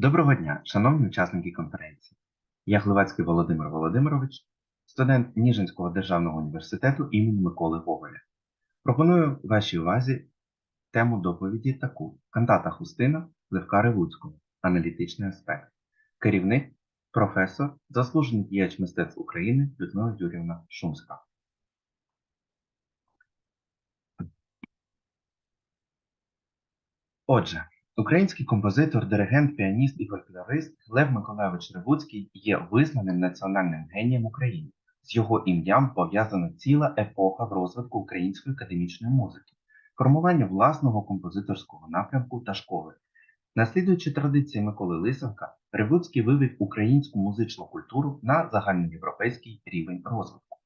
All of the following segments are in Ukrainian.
Доброго дня, шановні учасники конференції. Я Гливацький Володимир Володимирович, студент Ніжинського державного університету імені Миколи Гоголя. Пропоную вашій увазі тему доповіді таку: Кантата Хустина Левка Ревуцького. Аналітичний аспект. Керівник, професор, заслужений діяч мистецтв України Людмила Юрівна Шумська. Отже, Український композитор, диригент, піаніст і фольклорист Лев Миколайович Ревуцький є визнаним національним генієм України. З його ім'ям пов'язана ціла епоха в розвитку української академічної музики, формування власного композиторського напрямку та школи. Наслідуючи традиції Миколи Лисенка, Ревуцький вивів українську музичну культуру на загальноєвропейський рівень розвитку.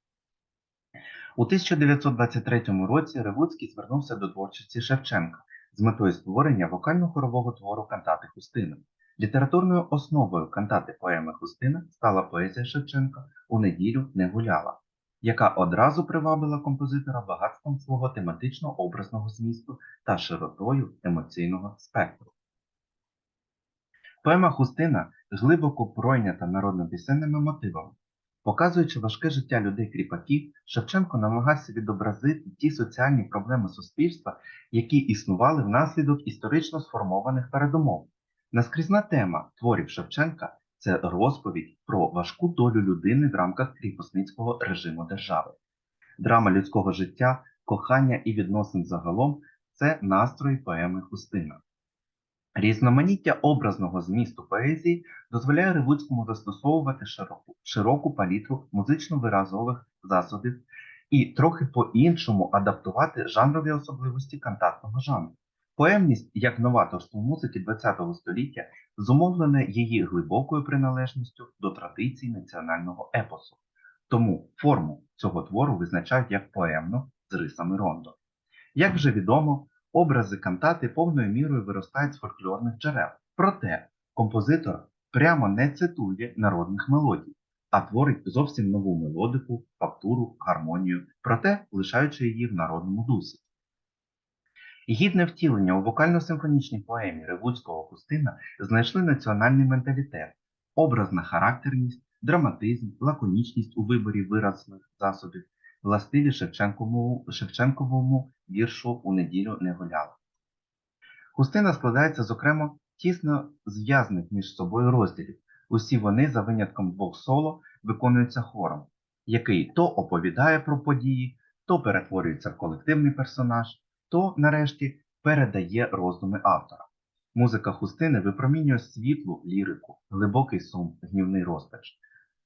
У 1923 році Ревуцький звернувся до творчості Шевченка з метою створення вокально-хорового твору кантати Хустина. Літературною основою кантати поеми Хустина стала поезія Шевченка у неділю не гуляла, яка одразу привабила композитора багатством свого тематично-образного змісту та широтою емоційного спектру. Поема Хустина глибоко пройнята народно-пісенними мотивами. Показуючи важке життя людей-кріпаків, Шевченко намагався відобразити ті соціальні проблеми суспільства, які існували внаслідок історично сформованих передумов. Наскрізна тема творів Шевченка це розповідь про важку долю людини в рамках кріпосницького режиму держави. Драма людського життя, кохання і відносин загалом це настрої поеми Хустина. Різноманіття образного змісту поезії дозволяє Ревуцькому застосовувати широку, широку палітру музично-виразових засобів і трохи по-іншому адаптувати жанрові особливості кантатного жанру. Поемність як новаторство музики ХХ століття зумовлене її глибокою приналежністю до традицій національного епосу. Тому форму цього твору визначають як поемну з рисами рондо. Як вже відомо, образи кантати повною мірою виростають з фольклорних джерел. Проте композитор прямо не цитує народних мелодій, а творить зовсім нову мелодику, фактуру, гармонію, проте лишаючи її в народному дусі. Гідне втілення у вокально-симфонічній поемі Ревуцького Хустина знайшли національний менталітет, образна характерність, драматизм, лаконічність у виборі виразних засобів, властиві Шевченковому, Шевченковому віршу у неділю не гуляла. Хустина складається, зокрема, тісно зв'язаних між собою розділів. Усі вони, за винятком двох соло, виконуються хором, який то оповідає про події, то перетворюється в колективний персонаж, то, нарешті, передає роздуми автора. Музика хустини випромінює світлу лірику, глибокий сум, гнівний розпач.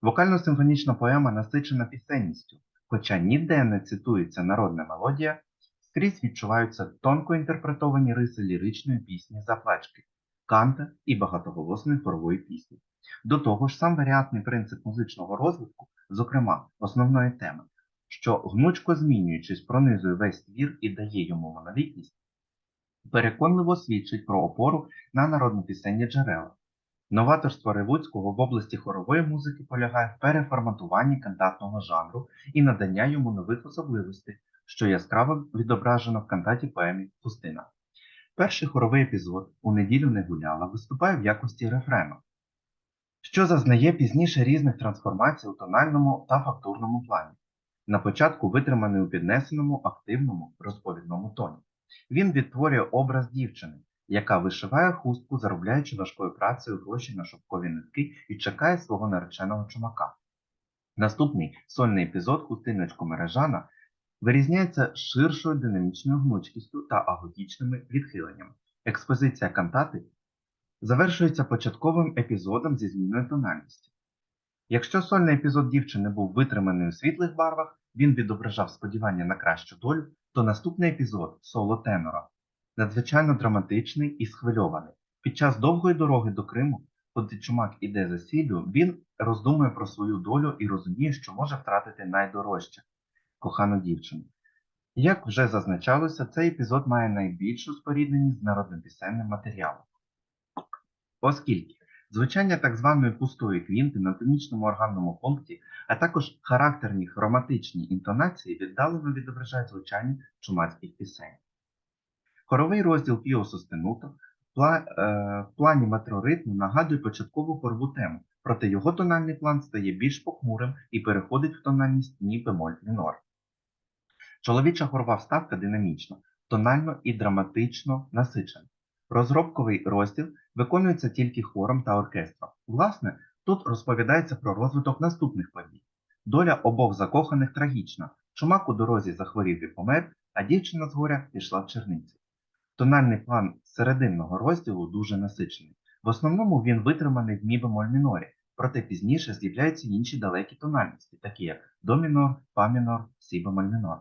Вокально-симфонічна поема насичена пісенністю, хоча ніде не цитується народна мелодія, скрізь відчуваються тонко інтерпретовані риси ліричної пісні заплачки, канта і багатоголосної хорової пісні. До того ж, сам варіантний принцип музичного розвитку, зокрема основної теми, що гнучко змінюючись, пронизує весь твір і дає йому монолітність, переконливо свідчить про опору на народнопісенні джерела. Новаторство Ревуцького в області хорової музики полягає в переформатуванні кантатного жанру і надання йому нових особливостей, що яскраво відображено в кантаті поемі Пустина. Перший хоровий епізод у неділю не гуляла виступає в якості рефрену, що зазнає пізніше різних трансформацій у тональному та фактурному плані. На початку витриманий у піднесеному активному розповідному тоні. Він відтворює образ дівчини, яка вишиває хустку, заробляючи важкою працею гроші на шовкові нитки і чекає свого нареченого чумака. Наступний сольний епізод хустиночку мережана вирізняється ширшою динамічною гнучкістю та аготічними відхиленнями. Експозиція кантати завершується початковим епізодом зі зміною тональності. Якщо сольний епізод дівчини був витриманий у світлих барвах, він відображав сподівання на кращу долю, то наступний епізод соло тенора надзвичайно драматичний і схвильований. Під час довгої дороги до Криму, коли чумак іде за сіллю, він роздумує про свою долю і розуміє, що може втратити найдорожче кохану дівчину. Як вже зазначалося, цей епізод має найбільшу спорідненість з народнопісенним матеріалом. Оскільки звучання так званої пустої квінти на тонічному органному пункті, а також характерні хроматичні інтонації віддалено відображають звучання чумацьких пісень. Хоровий розділ Піо Состенуто е, в плані метроритму нагадує початкову хорову тему, проте його тональний план стає більш похмурим і переходить в тональність мі бемоль мінор. Чоловіча хорова вставка динамічна, тонально і драматично насичена. Розробковий розділ виконується тільки хором та оркестром. Власне, тут розповідається про розвиток наступних подій. Доля обох закоханих трагічна. Чумак у дорозі захворів і помер, а дівчина з горя пішла в черниці. Тональний план серединного розділу дуже насичений. В основному він витриманий в мі бемоль мінорі, проте пізніше з'являються інші далекі тональності, такі як до мінор, фа мінор, сі бемоль мінор.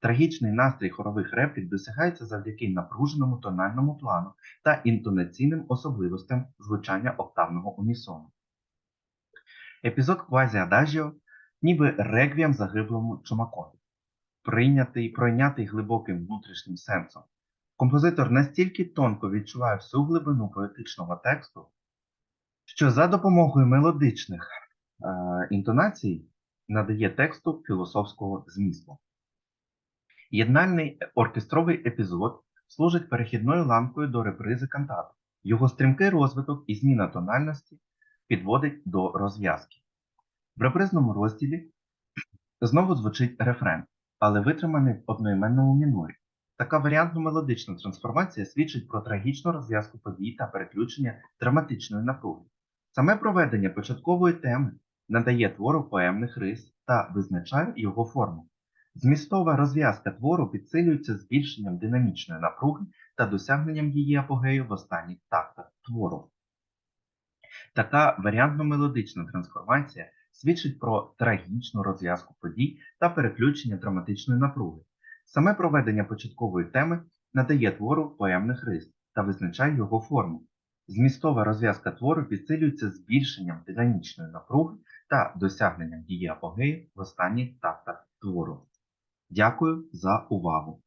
Трагічний настрій хорових реплік досягається завдяки напруженому тональному плану та інтонаційним особливостям звучання октавного унісону. Епізод квазі-адажіо ніби реквієм загиблому чумакові, прийнятий, пройнятий глибоким внутрішнім сенсом. Композитор настільки тонко відчуває всю глибину поетичного тексту, що за допомогою мелодичних е, інтонацій надає тексту філософського змісту. Єднальний оркестровий епізод служить перехідною ланкою до репризи кантати. Його стрімкий розвиток і зміна тональності підводить до розв'язки. В репризному розділі знову звучить рефрен, але витриманий в одноіменному мінорі. Така варіантно-мелодична трансформація свідчить про трагічну розв'язку подій та переключення драматичної напруги. Саме проведення початкової теми надає твору поемних рис та визначає його форму. Змістова розв'язка твору підсилюється збільшенням динамічної напруги та досягненням її апогею в останніх тактах твору. Така варіантно-мелодична трансформація свідчить про трагічну розв'язку подій та переключення драматичної напруги. Саме проведення початкової теми надає твору поемних рис та визначає його форму. Змістова розв'язка твору підсилюється збільшенням динамічної напруги та досягненням її апогею в останніх тактах твору. Дякую за увагу!